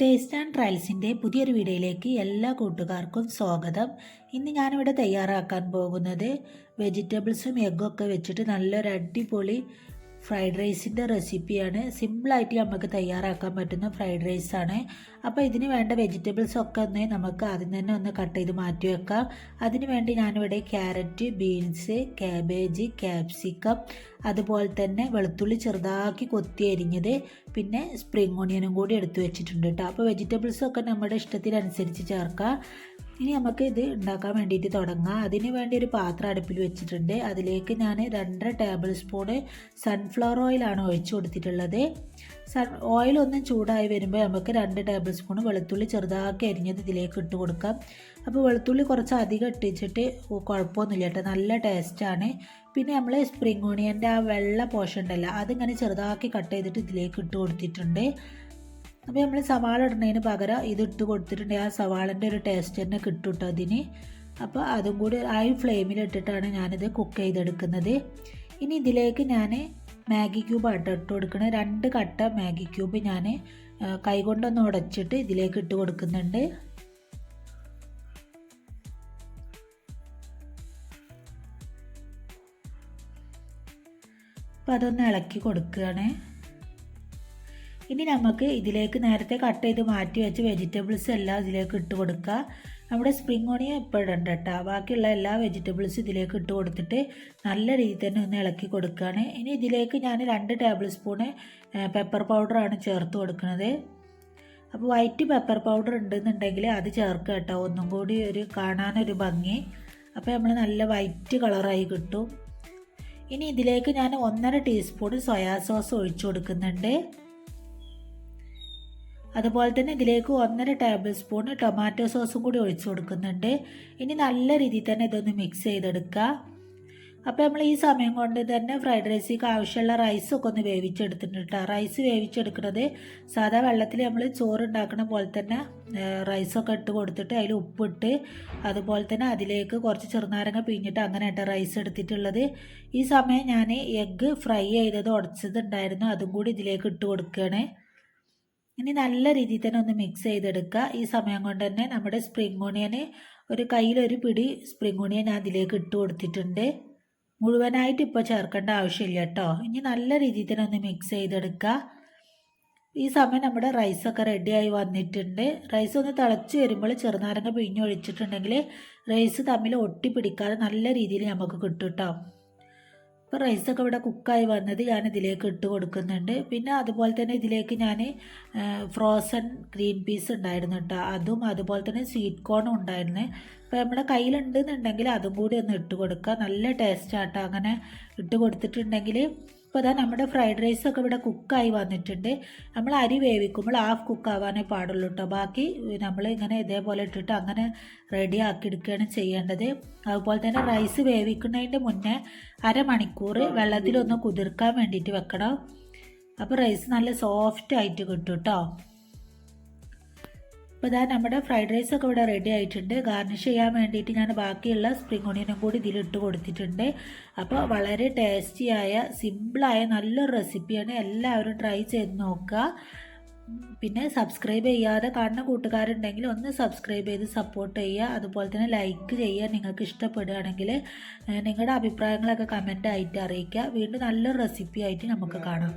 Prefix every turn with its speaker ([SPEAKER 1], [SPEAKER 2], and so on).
[SPEAKER 1] Taste and ട്രയൽസിന്റെ പുതിയൊരു വീഡിയോയിലേക്ക് എല്ലാ കൂട്ടുകാർക്കും സ്വാഗതം. ഇന്ന് ഞാനിവിടെ തയ്യാറാക്കാൻ പോകുന്നത് വെജിറ്റബിൾസും എഗ്ഗും ഒക്കെ വെച്ചിട്ട് നല്ലൊരു അടിപൊളി ഫ്രൈഡ് റൈസിന്റെ റെസിപ്പിയാണ്. സിമ്പിളായിട്ട് നമുക്ക് തയ്യാറാക്കാൻ പറ്റുന്ന ഫ്രൈഡ് റൈസാണ്. അപ്പോൾ ഇതിന് വേണ്ട വെജിറ്റബിൾസ് ഒക്കെ ഒന്ന് നമുക്ക് ആദ്യം തന്നെ ഒന്ന് കട്ട് ചെയ്ത് മാറ്റി വെക്കാം. അതിന് വേണ്ടി ഞാനിവിടെ ക്യാരറ്റ് ബീൻസ് ക്യാബേജ് ക്യാപ്സിക്കം അതുപോലെ തന്നെ വെളുത്തുള്ളി ചെറുതാക്കി കൊത്തി അരിഞ്ഞത് പിന്നെ സ്പ്രിംഗ് ഓണിയനും കൂടി എടുത്തു വെച്ചിട്ടുണ്ട് കേട്ടോ. അപ്പോൾ വെജിറ്റബിൾസൊക്കെ നമ്മുടെ ഇഷ്ടത്തിനനുസരിച്ച് ചേർക്കാം. ഇനി നമുക്ക് ഇത് ഉണ്ടാക്കാൻ വേണ്ടിയിട്ട് തുടങ്ങാം. അതിന് വേണ്ടി ഒരു പാത്രം അടുപ്പിൽ വെച്ചിട്ടുണ്ട്. അതിലേക്ക് ഞാൻ രണ്ടര ടേബിൾ സ്പൂണ് സൺഫ്ലവർ ഓയിലാണ് ഒഴിച്ചു കൊടുത്തിട്ടുള്ളത്. സൺ ഓയിലൊന്നും ചൂടായി വരുമ്പോൾ നമുക്ക് രണ്ട് ടേബിൾ സ്പൂൺ വെളുത്തുള്ളി ചെറുതാക്കി അരിഞ്ഞത് ഇതിലേക്ക് ഇട്ട് കൊടുക്കാം. അപ്പോൾ വെളുത്തുള്ളി കുറച്ച് അധികം ഇട്ടിച്ചിട്ട് കുഴപ്പമൊന്നുമില്ല കേട്ടോ. നല്ല ടേസ്റ്റാണ് പിന്നെ നമ്മൾ സ്പ്രിംഗ് ഓണിയന്റെ ആ വെള്ള പോഷൻ ഉണ്ടല്ലോ അതിങ്ങനെ ചെറുതാക്കി കട്ട് ചെയ്തിട്ട് ഇതിലേക്ക് ഇട്ട് കൊടുത്തിട്ടുണ്ട്. അപ്പോൾ നമ്മൾ സവാള ഇടുന്നതിന് പകരം ഇത് ഇട്ട് കൊടുത്തിട്ടുണ്ടെങ്കിൽ ആ സവാളന്റെ ഒരു ടേസ്റ്റ് തന്നെ കിട്ടും കേട്ടോ അതിന്. അപ്പോൾ അതും കൂടി ഹൈ ഫ്ലെയിമിൽ ഇട്ടിട്ടാണ് ഞാനിത് കുക്ക് ചെയ്തെടുക്കുന്നത്. ഇനി ഇതിലേക്ക് ഞാൻ മാഗി ക്യൂബ് ആട്ടോ ഇട്ട് കൊടുക്കുന്നത് രണ്ട് കട്ട മാഗി ക്യൂബ് ഞാൻ കൈകൊണ്ടൊന്ന് ഉടച്ചിട്ട് ഇതിലേക്ക് ഇട്ട് കൊടുക്കുന്നുണ്ട്. അപ്പോൾ അതൊന്ന് ഇളക്കി കൊടുക്കുകയാണ്. ഇനി നമുക്ക് ഇതിലേക്ക് നേരത്തെ കട്ട് ചെയ്ത് മാറ്റി വെച്ച് വെജിറ്റബിൾസ് എല്ലാം ഇതിലേക്ക് ഇട്ട് കൊടുക്കുക നമ്മുടെ സ്പ്രിംഗ് ഓണിയൻ ഇപ്പോൾ ഇടണ്ട കേട്ടോ. ബാക്കിയുള്ള എല്ലാ വെജിറ്റബിൾസും ഇതിലേക്ക് ഇട്ട് കൊടുത്തിട്ട് നല്ല രീതിയിൽ തന്നെ ഒന്ന് ഇളക്കി കൊടുക്കുകയാണ്. ഇനി ഇതിലേക്ക് ഞാൻ രണ്ട് ടേബിൾ സ്പൂണ് പെപ്പർ പൗഡറാണ് ചേർത്ത് കൊടുക്കുന്നത്. അപ്പോൾ വൈറ്റ് പെപ്പർ പൗഡർ ഉണ്ടെന്നുണ്ടെങ്കിൽ അത് ചേർക്കുക കേട്ടോ. ഒന്നും കൂടി ഒരു കാണാനൊരു ഭംഗി. അപ്പോൾ നമ്മൾ നല്ല വൈറ്റ് കളറായി കിട്ടും. ഇനി ഇതിലേക്ക് ഞാൻ ഒന്നര ടീസ്പൂൺ സോയാ സോസ് ഒഴിച്ചു കൊടുക്കുന്നുണ്ട്. അതുപോലെ തന്നെ ഇതിലേക്ക് ഒന്നര ടേബിൾ സ്പൂൺ ടൊമാറ്റോ സോസും കൂടി ഒഴിച്ചു കൊടുക്കുന്നുണ്ട്. ഇനി നല്ല രീതിയിൽ തന്നെ ഇതൊന്ന് മിക്സ് ചെയ്തെടുക്കുക അപ്പോൾ നമ്മൾ ഈ സമയം കൊണ്ട് തന്നെ ഫ്രൈഡ് റൈസിക്ക് ആവശ്യമുള്ള റൈസൊക്കെ ഒന്ന് വേവിച്ചെടുത്തിട്ടുണ്ട് കേട്ടോ റൈസ് വേവിച്ചെടുക്കുന്നത് സാധാ വെള്ളത്തിൽ നമ്മൾ ചോറ് ഉണ്ടാക്കുന്ന പോലെ തന്നെ റൈസൊക്കെ ഇട്ട് കൊടുത്തിട്ട് അതിൽ ഉപ്പിട്ട് അതുപോലെ തന്നെ അതിലേക്ക് കുറച്ച് ചെറുനാരങ്ങ പിഴിഞ്ഞിട്ട് അങ്ങനെ കേട്ടോ റൈസ് എടുത്തിട്ടുള്ളത്. ഈ സമയം ഞാൻ എഗ്ഗ് ഫ്രൈ ചെയ്തത് ഉടച്ചതുണ്ടായിരുന്നു അതും കൂടി ഇതിലേക്ക് ഇട്ട് കൊടുക്കുകയാണ്. ഇനി നല്ല രീതിയിൽ തന്നെ ഒന്ന് മിക്സ് ചെയ്തെടുക്കുക. ഈ സമയം കൊണ്ട് തന്നെ നമ്മുടെ സ്പ്രിംഗ് ഓണിയന് ഒരു കയ്യിലൊരു പിടി സ്പ്രിംഗ് ഓണിയൻ അതിലേക്ക് ഇട്ട് കൊടുത്തിട്ടുണ്ട്. മുഴുവനായിട്ട് ഇപ്പോൾ ചേർക്കേണ്ട ആവശ്യമില്ല കേട്ടോ. ഇനി നല്ല രീതിയിൽ തന്നെ ഒന്ന് മിക്സ് ചെയ്തെടുക്കുക. ഈ സമയം നമ്മുടെ റൈസൊക്കെ റെഡിയായി വന്നിട്ടുണ്ട്. റൈസ് ഒന്ന് തിളച്ച് വരുമ്പോൾ ചെറുനാരങ്ങ പിഴിഞ്ഞൊഴിച്ചിട്ടുണ്ടെങ്കിൽ റൈസ് തമ്മിൽ ഒട്ടി പിടിക്കാതെ നല്ല രീതിയിൽ നമുക്ക് കിട്ടും കേട്ടോ. ഇപ്പോൾ റൈസൊക്കെ ഇവിടെ കുക്കായി വന്നത് ഞാൻ ഇതിലേക്ക് ഇട്ട് കൊടുക്കുന്നുണ്ട്. പിന്നെ അതുപോലെ തന്നെ ഇതിലേക്ക് ഞാൻ ഫ്രോസൺ ഗ്രീൻ പീസ് ഉണ്ടായിരുന്നു കേട്ടോ അതും അതുപോലെ തന്നെ സ്വീറ്റ് കോണും ഉണ്ടായിരുന്നു. അപ്പോൾ നമ്മുടെ കയ്യിലുണ്ടെന്നുണ്ടെങ്കിൽ അതും കൂടി ഒന്ന് ഇട്ട് കൊടുക്കുക. നല്ല ടേസ്റ്റ് ആട്ടോ. അങ്ങനെ ഇട്ട് കൊടുത്തിട്ടുണ്ടെങ്കിൽ ഇപ്പോൾ അതാ നമ്മുടെ ഫ്രൈഡ് റൈസൊക്കെ ഇവിടെ കുക്കായി വന്നിട്ടുണ്ട്. നമ്മൾ അരി വേവിക്കുമ്പോൾ ഹാഫ് കുക്ക് ആവാനേ പാടുള്ളൂ കേട്ടോ ബാക്കി നമ്മൾ ഇങ്ങനെ ഇതേപോലെ ഇട്ടിട്ട് അങ്ങനെ റെഡി ആക്കി എടുക്കുകയാണ് ചെയ്യേണ്ടത്. അതുപോലെ തന്നെ റൈസ് വേവിക്കുന്നതിന്റെ മുന്നേ അരമണിക്കൂർ വെള്ളത്തിലൊന്ന് കുതിർക്കാൻ വേണ്ടിയിട്ട് വെക്കണം. അപ്പോൾ റൈസ് നല്ല സോഫ്റ്റ് ആയിട്ട് കിട്ടും കേട്ടോ അപ്പോൾ ഇതാ നമ്മുടെ ഫ്രൈഡ് റൈസ് ഒക്കെ ഇവിടെ റെഡി ആയിട്ടുണ്ട്. ഗാർണിഷ് ചെയ്യാൻ വേണ്ടിയിട്ട് ഞാൻ ബാക്കിയുള്ള സ്പ്രിംഗ് ഓണിയനും കൂടി ഇതിലിട്ട് കൊടുത്തിട്ടുണ്ട്. അപ്പോൾ വളരെ ടേസ്റ്റിയായ സിമ്പിളായ നല്ലൊരു റെസിപ്പിയാണ് എല്ലാവരും ട്രൈ ചെയ്ത് നോക്കുക. പിന്നെ സബ്സ്ക്രൈബ് ചെയ്യാതെ കാണുന്ന കൂട്ടുകാരുണ്ടെങ്കിൽ ഒന്ന് സബ്സ്ക്രൈബ് ചെയ്ത് സപ്പോർട്ട് ചെയ്യുക. അതുപോലെ തന്നെ ലൈക്ക് ചെയ്യുക നിങ്ങൾക്ക് ഇഷ്ടപ്പെടുകയാണെങ്കിൽ നിങ്ങളുടെ അഭിപ്രായങ്ങളൊക്കെ കമന്റ് ആയിട്ട് അറിയിക്കുക. വീണ്ടും നല്ലൊരു റെസിപ്പി ആയിട്ട് നമുക്ക് കാണാം.